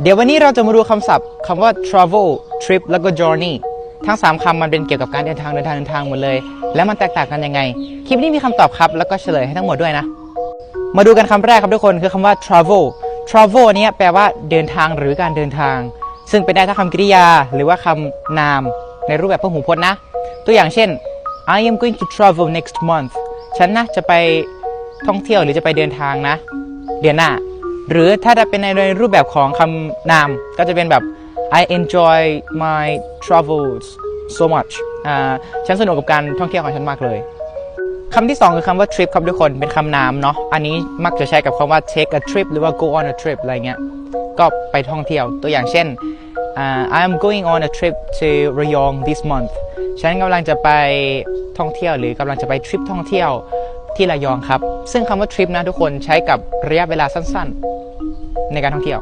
เดี๋ยววันนี้เราจะมาดูคำศัพท์คำว่า travel trip แล้วก็ journey ทั้ง 3คำมันเป็นเกี่ยวกับการเดินทางเดินทางเดินทางหมดเลย แล้วมันแตกต่างกันยังไง คลิปนี้มีคำตอบครับ แล้วก็เฉลยให้ทั้งหมดด้วยนะ มาดูกันคำแรกครับทุกคนคือคำว่า travel travel เนี้ยแปลว่าเดินทางหรือการเดินทาง ซึ่งเป็นได้ทั้งคำกริยา หรือว่าคำนามในรูปแบบพหูพจน์นะ ตัวอย่างเช่น I am going to travel next month ฉันนะจะไปท่องเที่ยวหรือจะไปเดินทางนะ เดือนหน้า หรือถ้าจะเป็นในรูปแบบของคำนามก็จะเป็นแบบ I enjoy my travels so much อ่าฉันสนุกกับการท่องเที่ยวของฉันมากเลยคำที่สองคือคำว่า trip ครับทุกคนเป็นคำนามเนาะอันนี้มักจะใช้กับคำว่า take a trip หรือว่า go on a trip อะไรเงี้ยก็ไปท่องเที่ยวตัวอย่างเช่นอ่า I am going on a trip to Rayong this month ฉันกำลังจะไปท่องเที่ยวหรือกำลังจะไปทริปท่องเที่ยว ที่ระยองครับ ซึ่งคำว่าทริปนะทุกคนใช้กับระยะเวลาสั้นๆ ในการท่องเที่ยว